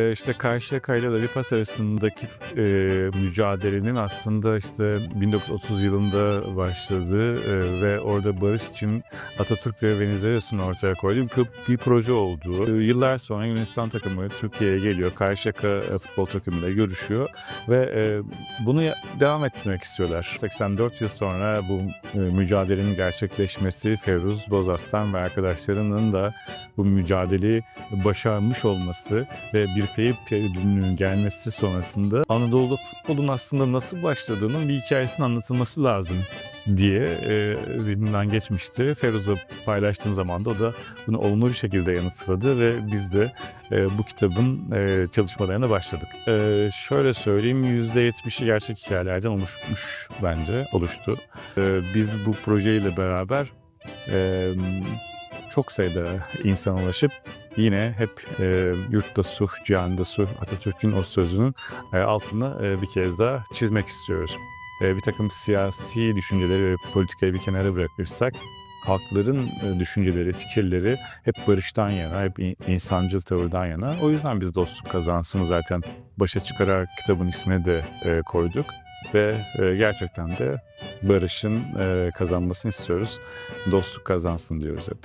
Eee, işte Karşıyaka ile Laripas arasındaki eee, mücadelenin aslında işte 1930 yılında başladığı, eee, ve orada barış için Atatürk ve Venizelos'un ortaya koyduğu bir bir proje olduğu. Eee, yıllar sonra Yunanistan takımı Türkiye'ye geliyor. Karşıyaka, eee, futbol takımıyla görüşüyor ve, eee, bunu devam ettirmek istiyorlar. 84 yıl sonra bu, eee, mücadelenin gerçekleşmesi, Feruz Bozaslan ve arkadaşlarının da bu mücadeleyi başarmış olması ve bir Feyip ödülünün gelmesi sonrasında Anadolu futbolun aslında nasıl başladığının bir hikâyesinin anlatılması lazım diye, eee, zihnimden geçmişti. Feruz'la paylaştığım zaman da o da bunu olumlu bir şekilde yanıtladı ve biz de, eee, bu kitabın, eee, çalışmalarına başladık. Eee, şöyle söyleyeyim, %70'i gerçek hikâyelerden oluşmuş bence, oluştu. Eee, biz bu projeyle beraber, emm, çok sayıda insana ulaşıp yine hep, eee, "Yurtta sulh, cihanda sulh" Atatürk'ün o sözünün, eee, altını, eee, bir kez daha çizmek istiyoruz. Eee, birtakım siyasi düşünceleri ve politikayı bir kenara bırakırsak halkların, eee, düşünceleri, fikirleri hep barıştan yana, hep insancıl tavırdan yana. O yüzden biz "Dostluk Kazansın" zaten başa çıkarak kitabın ismini de, eee, koyduk ve, eee, gerçekten de barışın, eee, kazanmasını istiyoruz. Dostluk kazansın diyoruz hep.